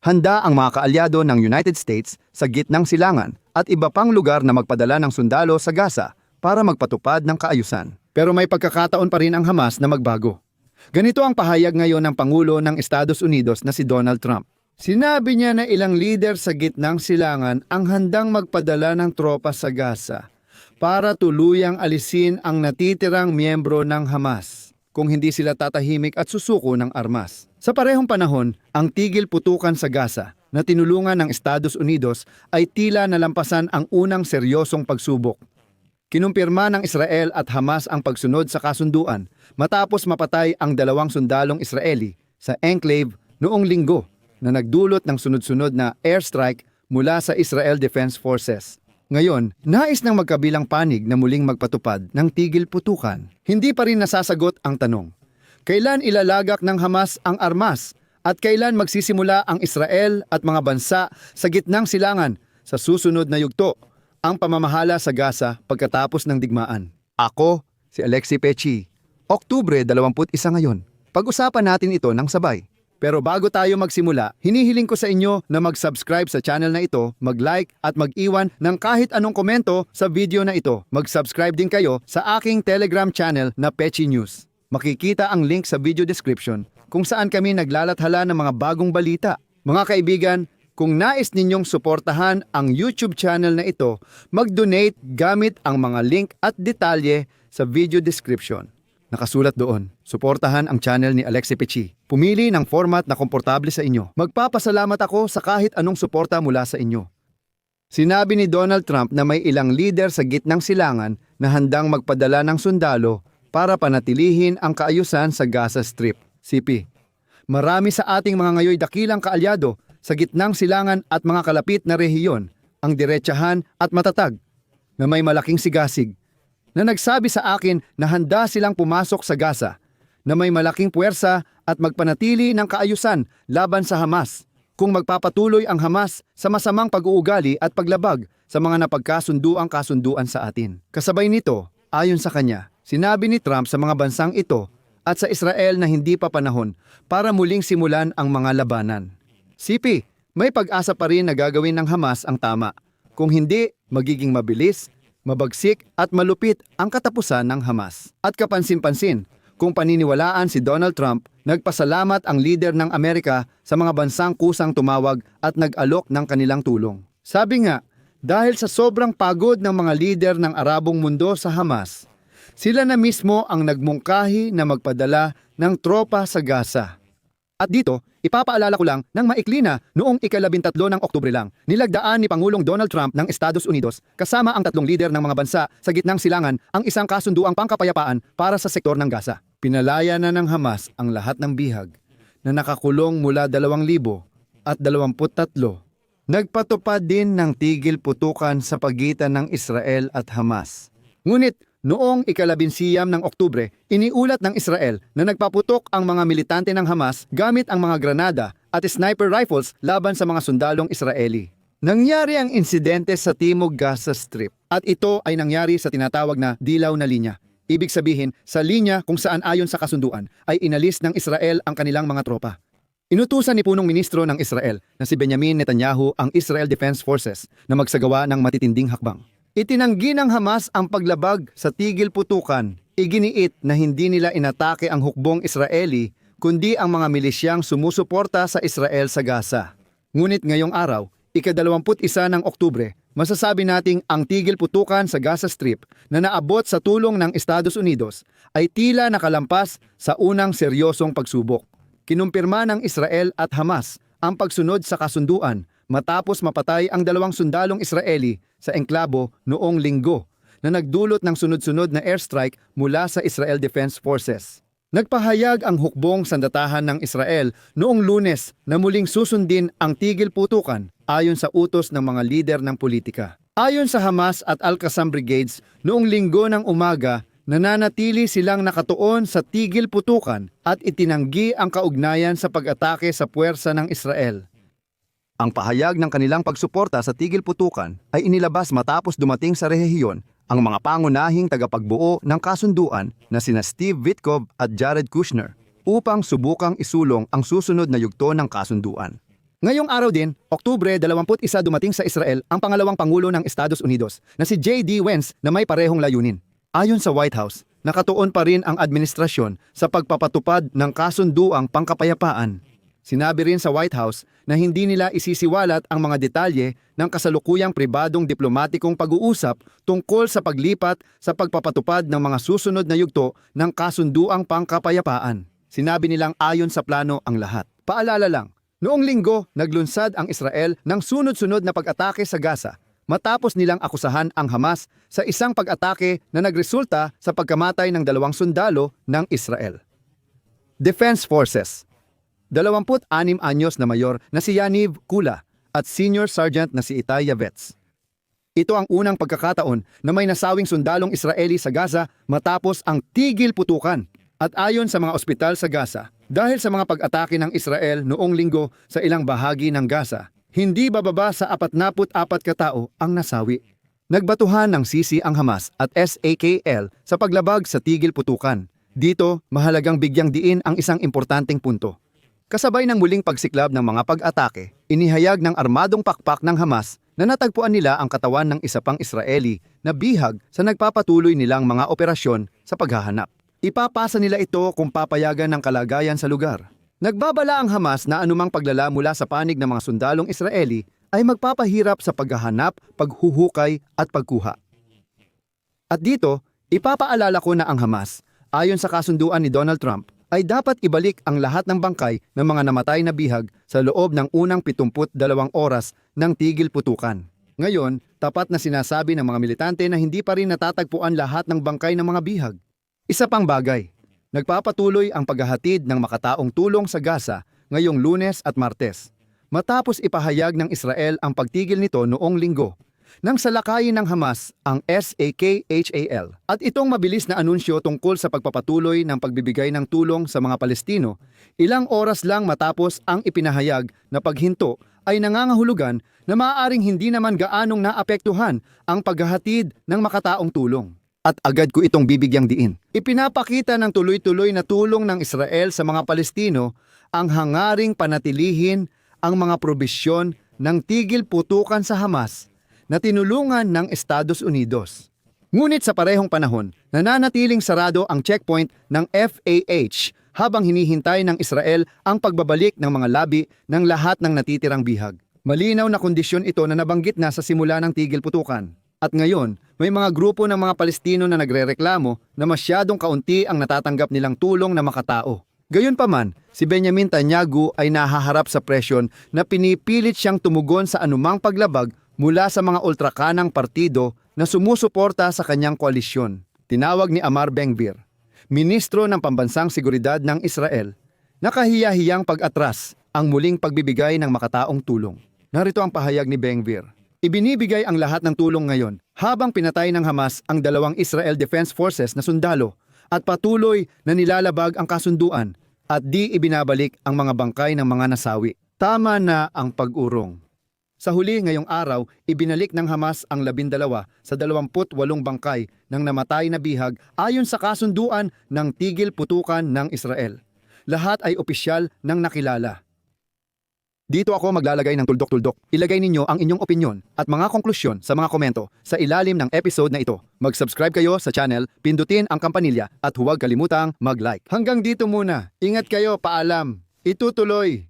Handa ang mga kaalyado ng United States sa gitnang silangan at iba pang lugar na magpadala ng sundalo sa Gaza para magpatupad ng kaayusan. Pero may pagkakataon pa rin ang Hamas na magbago. Ganito ang pahayag ngayon ng Pangulo ng Estados Unidos na si Donald Trump. Sinabi niya na ilang leader sa gitnang silangan ang handang magpadala ng tropa sa Gaza para tuluyang alisin ang natitirang miyembro ng Hamas kung hindi sila tatahimik at susuko ng armas. Sa parehong panahon, ang tigil putukan sa Gaza na tinulungan ng Estados Unidos ay tila nalampasan ang unang seryosong pagsubok. Kinumpirma ng Israel at Hamas ang pagsunod sa kasunduan matapos mapatay ang dalawang sundalong Israeli sa enclave noong linggo na nagdulot ng sunod-sunod na airstrike mula sa Israel Defense Forces. Ngayon, nais ng magkabilang panig na muling magpatupad ng tigil putukan. Hindi pa rin nasasagot ang tanong. Kailan ilalagak ng Hamas ang armas at kailan magsisimula ang Israel at mga bansa sa gitnang silangan sa susunod na yugto ang pamamahala sa Gaza pagkatapos ng digmaan. Ako, si Alexi Pechi. Oktubre 21 ngayon. Pag-usapan natin ito ng sabay. Pero bago tayo magsimula, hinihiling ko sa inyo na mag-subscribe sa channel na ito, mag-like at mag-iwan ng kahit anong komento sa video na ito. Mag-subscribe din kayo sa aking Telegram channel na Pechi News. Makikita ang link sa video description kung saan kami naglalathala ng mga bagong balita. Mga kaibigan, kung nais ninyong suportahan ang YouTube channel na ito, mag-donate gamit ang mga link at detalye sa video description. Nakasulat doon, suportahan ang channel ni Alexi Pechi. Pumili ng format na komportable sa inyo. Magpapasalamat ako sa kahit anong suporta mula sa inyo. Sinabi ni Donald Trump na may ilang leader sa gitnang silangan na handang magpadala ng sundalo para panatilihin ang kaayusan sa Gaza Strip. CP. Marami sa ating mga ngayoy dakilang kaalyado sa gitnang silangan at mga kalapit na rehiyon ang diretsahan at matatag na may malaking sigasig na nagsabi sa akin na handa silang pumasok sa Gaza, na may malaking puwersa at magpanatili ng kaayusan laban sa Hamas kung magpapatuloy ang Hamas sa masamang pag-uugali at paglabag sa mga napagkasunduang kasunduan sa atin. Kasabay nito, ayon sa kanya, sinabi ni Trump sa mga bansang ito at sa Israel na hindi pa panahon para muling simulan ang mga labanan. CP, may pag-asa pa rin na gagawin ng Hamas ang tama. Kung hindi, magiging mabilis, mabagsik at malupit ang katapusan ng Hamas. At kapansin-pansin, kung paniniwalaan si Donald Trump, nagpasalamat ang leader ng Amerika sa mga bansang kusang tumawag at nag-alok ng kanilang tulong. Sabi nga, dahil sa sobrang pagod ng mga leader ng Arabong mundo sa Hamas, sila na mismo ang nagmungkahi na magpadala ng tropa sa Gaza. At dito, ipapaalala ko lang ng maikli na noong ikalabintatlo ng Oktubre lang, nilagdaan ni Pangulong Donald Trump ng Estados Unidos kasama ang tatlong lider ng mga bansa sa gitnang silangan ang isang kasunduang pangkapayapaan para sa sektor ng Gaza. Pinalaya na ng Hamas ang lahat ng bihag na nakakulong mula 2,000 at 23. Nagpatupad din ng tigil putukan sa pagitan ng Israel at Hamas. Ngunit Noong ikalabinsiyam ng Oktubre, iniulat ng Israel na nagpaputok ang mga militante ng Hamas gamit ang mga granada at sniper rifles laban sa mga sundalong Israeli. Nangyari ang insidente sa Timog Gaza Strip at ito ay nangyari sa tinatawag na dilaw na linya. Ibig sabihin, sa linya kung saan ayon sa kasunduan ay inalis ng Israel ang kanilang mga tropa. Inutusan ni punong ministro ng Israel na si Benjamin Netanyahu ang Israel Defense Forces na magsagawa ng matitinding hakbang. Itinanggi ng Hamas ang paglabag sa tigil putukan. Iginiit na hindi nila inatake ang hukbong Israeli kundi ang mga milisyang sumusuporta sa Israel sa Gaza. Ngunit ngayong araw, ikadalawamput isa ng Oktubre, masasabi nating ang tigil putukan sa Gaza Strip na naabot sa tulong ng Estados Unidos ay tila nakalampas sa unang seryosong pagsubok. Kinumpirma ng Israel at Hamas ang pagsunod sa kasunduan matapos mapatay ang dalawang sundalong Israeli sa enklabo noong linggo na nagdulot ng sunod-sunod na airstrike mula sa Israel Defense Forces. Nagpahayag ang hukbong sandatahan ng Israel noong lunes na muling susundin ang tigil putukan ayon sa utos ng mga lider ng politika. Ayon sa Hamas at Al-Qassam Brigades, noong linggo ng umaga, nananatili silang nakatuon sa tigil putukan at itinanggi ang kaugnayan sa pag-atake sa puwersa ng Israel. Ang pahayag ng kanilang pagsuporta sa tigil putukan ay inilabas matapos dumating sa rehiyon ang mga pangunahing tagapagbuo ng kasunduan na sina Steve Witkoff at Jared Kushner upang subukang isulong ang susunod na yugto ng kasunduan. Ngayong araw din, Oktubre 21 dumating sa Israel ang pangalawang Pangulo ng Estados Unidos na si J.D. Vance na may parehong layunin. Ayon sa White House, nakatuon pa rin ang administrasyon sa pagpapatupad ng kasunduang pangkapayapaan. Sinabi rin sa White House na hindi nila isisiwalat ang mga detalye ng kasalukuyang pribadong diplomatikong pag-uusap tungkol sa paglipat sa pagpapatupad ng mga susunod na yugto ng kasunduang pangkapayapaan. Sinabi nilang ayon sa plano ang lahat. Paalala lang, noong linggo naglunsad ang Israel ng sunod-sunod na pag-atake sa Gaza matapos nilang akusahan ang Hamas sa isang pag-atake na nagresulta sa pagkamatay ng dalawang sundalo ng Israel. Defense Forces 26 anyos na mayor na si Yaniv Kula at senior sergeant na si Itay Yavets. Ito ang unang pagkakataon na may nasawing sundalong Israeli sa Gaza matapos ang tigil putukan. At ayon sa mga ospital sa Gaza, dahil sa mga pag-atake ng Israel noong linggo sa ilang bahagi ng Gaza, hindi bababa sa 44 katao ang nasawi. Nagbatuhan ng sisi ang Hamas at SAKL sa paglabag sa tigil putukan. Dito, mahalagang bigyang diin ang isang importanteng punto. Kasabay ng muling pagsiklab ng mga pag-atake, inihayag ng armadong pakpak ng Hamas na natagpuan nila ang katawan ng isa pang Israeli na bihag sa nagpapatuloy nilang mga operasyon sa paghahanap. Ipapasa nila ito kung papayagan ng kalagayan sa lugar. Nagbabala ang Hamas na anumang paglala mula sa panig ng mga sundalong Israeli ay magpapahirap sa paghahanap, paghuhukay at pagkuha. At dito, ipapaalala ko na ang Hamas, ayon sa kasunduan ni Donald Trump, ay dapat ibalik ang lahat ng bangkay ng mga namatay na bihag sa loob ng unang 72 oras ng tigil putukan. Ngayon, tapat na sinasabi ng mga militante na hindi pa rin natatagpuan lahat ng bangkay ng mga bihag. Isa pang bagay, nagpapatuloy ang paghahatid ng makataong tulong sa Gaza ngayong lunes at martes. Matapos ipahayag ng Israel ang pagtigil nito noong linggo, nang salakayin ng Hamas ang SAKHAL at itong mabilis na anunsyo tungkol sa pagpapatuloy ng pagbibigay ng tulong sa mga Palestino, ilang oras lang matapos ang ipinahayag na paghinto ay nangangahulugan na maaaring hindi naman gaanong naapektuhan ang paghahatid ng makataong tulong. At agad ko itong bibigyang diin. Ipinapakita ng tuloy-tuloy na tulong ng Israel sa mga Palestino ang hangaring panatilihin ang mga probisyon ng tigil putukan sa Hamas na tinulungan ng Estados Unidos. Ngunit sa parehong panahon, nananatiling sarado ang checkpoint ng FAH habang hinihintay ng Israel ang pagbabalik ng mga labi ng lahat ng natitirang bihag. Malinaw na kondisyon ito na nabanggit na sa simula ng tigil putukan. At ngayon, may mga grupo ng mga Palestino na nagrereklamo na masyadong kaunti ang natatanggap nilang tulong na makatao. Gayunpaman, si Benjamin Tanyagu ay nahaharap sa presyon na pinipilit siyang tumugon sa anumang paglabag mula sa mga ultrakanang partido na sumusuporta sa kanyang koalisyon. Tinawag ni Amar Bengbir, ministro ng Pambansang Seguridad ng Israel, nakahiyahiyang pag-atras ang muling pagbibigay ng makataong tulong. Narito ang pahayag ni Bengbir. Ibinibigay ang lahat ng tulong ngayon habang pinatay ng Hamas ang dalawang Israel Defense Forces na sundalo at patuloy na nilalabag ang kasunduan at di ibinabalik ang mga bangkay ng mga nasawi. Tama na ang pag-urong. Sa huli ngayong araw, ibinalik ng Hamas ang labindalawa sa 28 bangkay ng namatay na bihag ayon sa kasunduan ng tigil putukan ng Israel. Lahat ay opisyal ng nakilala. Dito ako maglalagay ng tuldok-tuldok. Ilagay ninyo ang inyong opinyon at mga konklusyon sa mga komento sa ilalim ng episode na ito. Mag-subscribe kayo sa channel, pindutin ang kampanilya at huwag kalimutang mag-like. Hanggang dito muna. Ingat kayo, paalam. Itutuloy.